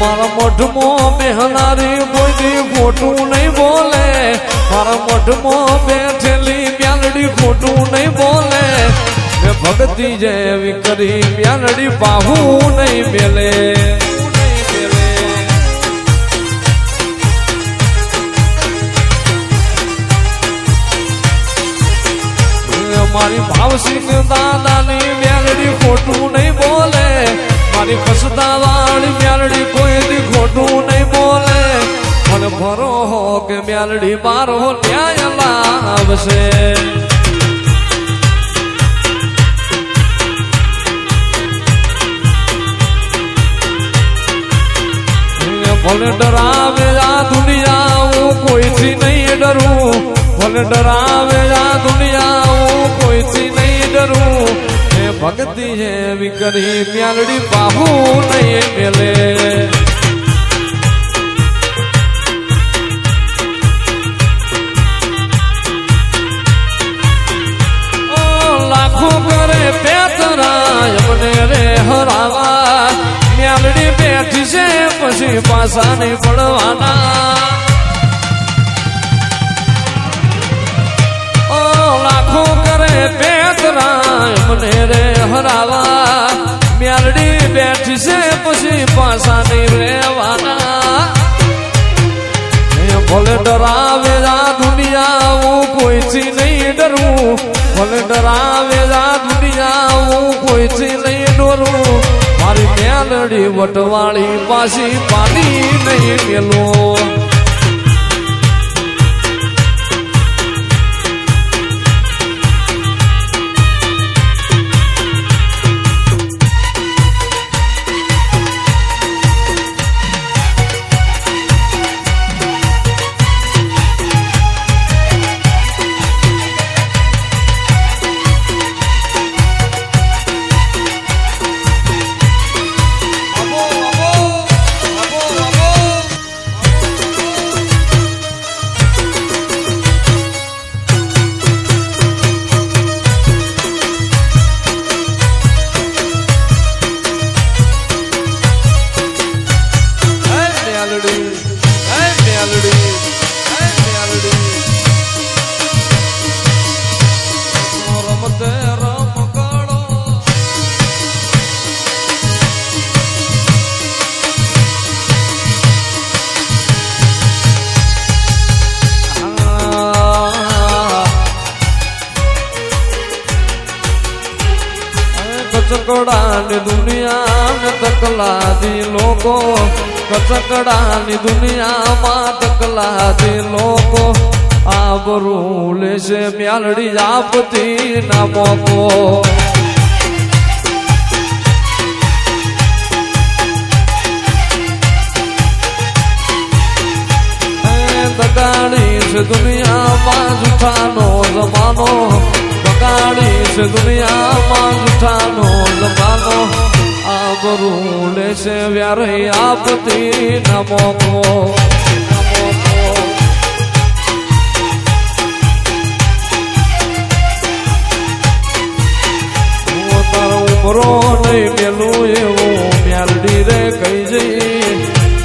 મારા મઢમાં બેહનારી બોલી ખોટું નહીં બોલે. મારા મઢમાં બેઠેલી મ્યાલડી ખોટું નહીં બોલે. ભક્તિ જેવી કરી મ્યાલડી બાહુ નહીં મેલે. મારી ભાવસિંહ દાદાની મ્યાલડી ખોટું નહીં બોલે. મારી ખસતા વાળી મ્યાલડી કોઈ દી ખોટું નહીં બોલે. મને ભરો હો કે મ્યાલડી મારો ન્યાય લાવશે. ભલે ડરાવે દુનિયા હું કોઈથી નહીં ડરું. ભલે ડરાવે દુનિયા ભક્તિ હે વિકરી મ્યાલડી બાહુ નહીં મેલે. લાખો કરે પેતરા એમને રે હરાવા. મ્યાલડી બેઠી છે પછી પાછા નહીં પડવાના. પેતરા એમને રે હરાવા. મ્યારડી બેઠી છે, પછી પાછા નહીં રહેવાના ભલે ડરાવે આ દુનિયા, હું કોઈથી નહીં ડરું. ભલે ડરાવે આ દુનિયા, હું કોઈથી નહીં ડરું. મારી મ્યારડી વટવાળી પાછી પાણી નહીં મેલો. કચકડાની દુનિયા તકલાદી લોકો, કચકડાની દુનિયામાં તકલાદી લોકો. આબરું લેશે મ્યાલડી આપતી ના મોકો. એ બગાડી છે દુનિયામાં જૂઠાનો જમાનો. છે દુનિયામાં જૂઠાનો જમાનો આબરૂ લેશે વ્યારે આપતી નમો તારો ઉમરો નહીં પેલું એવું મ્યાલડી રે કહી જઈ.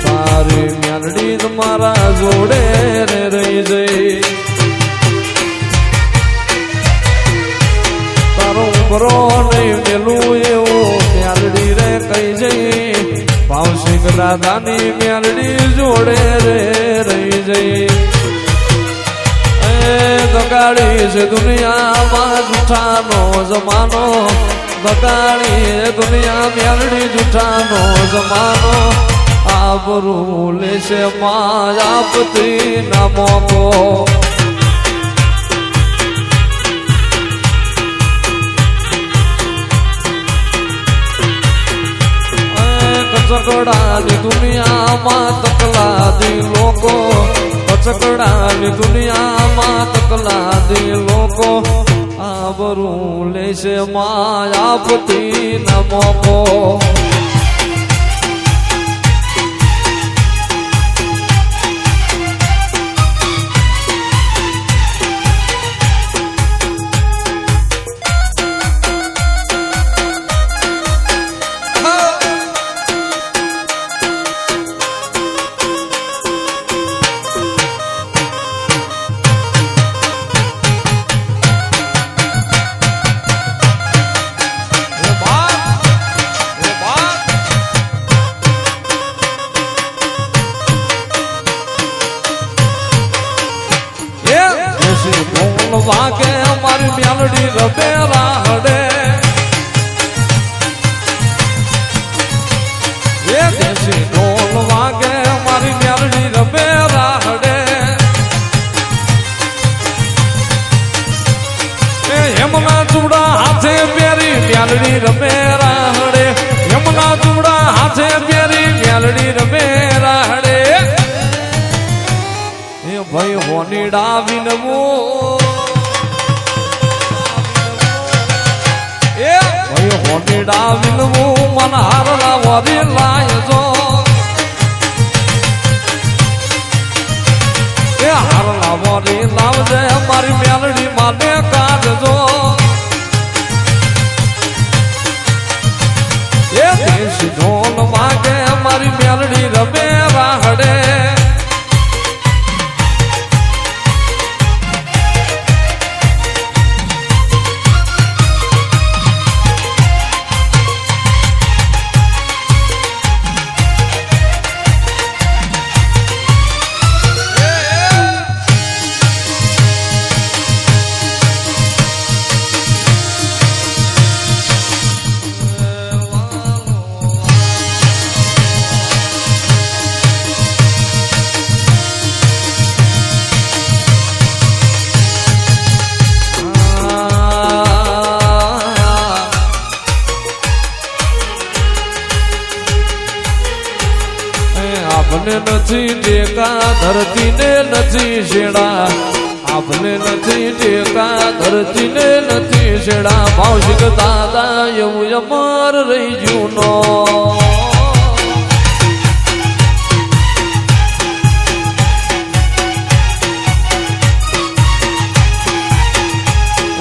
તારી મ્યાલડી તમારા જોડે રે રહી જઈ. ઉમરો નહીં પેલું એવું મ્યાલડી રે કઈ જઈ. ભાવસિંહ દાદાની મ્યાલડી જોડે રે રહી જઈ. એ બગાડી છે દુનિયામાં જૂઠાનો જમાનો. દગાડી છે દુનિયા મ્યાલડી જૂઠાનો જમાનો. આબરૂ લેશે માં આપતી ના મોકો. કચકડાની દુનિયામાં તકલાદી લોકો કચકડાની દુનિયામાં તકલાદી લોકો. આબરૂ લેશે માં આપતી ન અમારી મેલડી રબે રાહડે એ દેશી ઢોલ વાગે મારી મેલડી રબે રાહડે એ હેમના ચૂડા હાથે પેરી મેલડી રબે રાહડે હેમના ચૂડા હાથે પેરી મેલડી રબે રાહડે એ ભાઈ હોનીડા વિનવું. એ હોનીડા વિનવું મન હારલા વરી લાય જો. એ હારલા વરી લાવજે મારી મેલડી માને કાઢજો. નથી ટેકા ધરતીને નથી શેડા. આપને નથી ટેકા ધરતીને નથી શેડા. ભાવશિક દાદા, એવું અમાર રહી જૂનો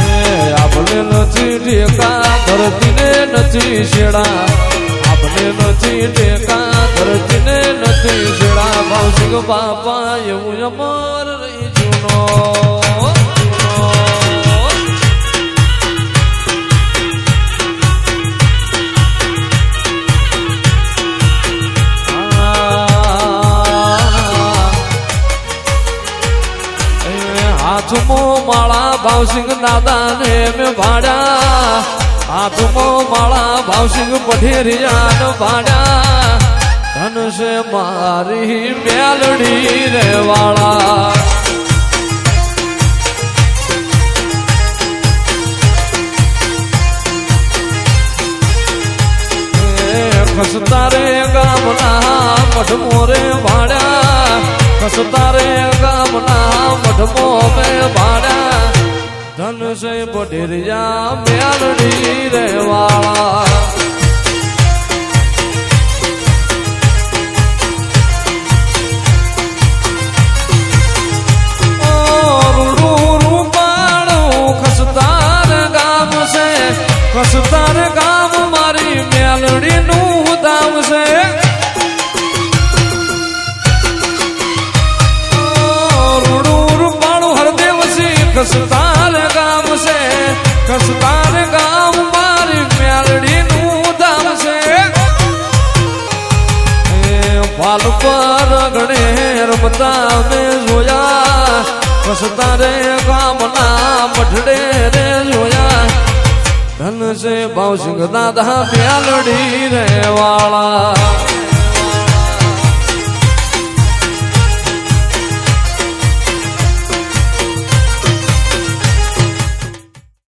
એ, આપને નથી ટેકા ધરતીને નથી શેડા. આપને નથી ટેકા શેડા ભાવસિંહ બાપા એવું અમર રહી જૂનો. હાથમો માળા ભાવસિંહ દાદા ને મેં ભાડ્યા હાથમો માળા ભાવસિંહ પઠેરિયા ભાડ્યા ધન છે મારી મેલડી રે વાળા. ખસતા રે ગામના મઢમો રે ભાડ્યા ખસતા રે ગામના મઢમો મે ભાડ્યા ધન છે બઢેરિયા મેલડી રે ખસતાર ગામ છે. કસતાર ગામ મારી મેલડીનું ધામ છે. પાલ પર ગણે રમતા મે જોયા. કસતારે ગામના મઠડે રે જોયા. ધન છે ભાવસિંહ દાદા મ્યાલડી રે વાળા.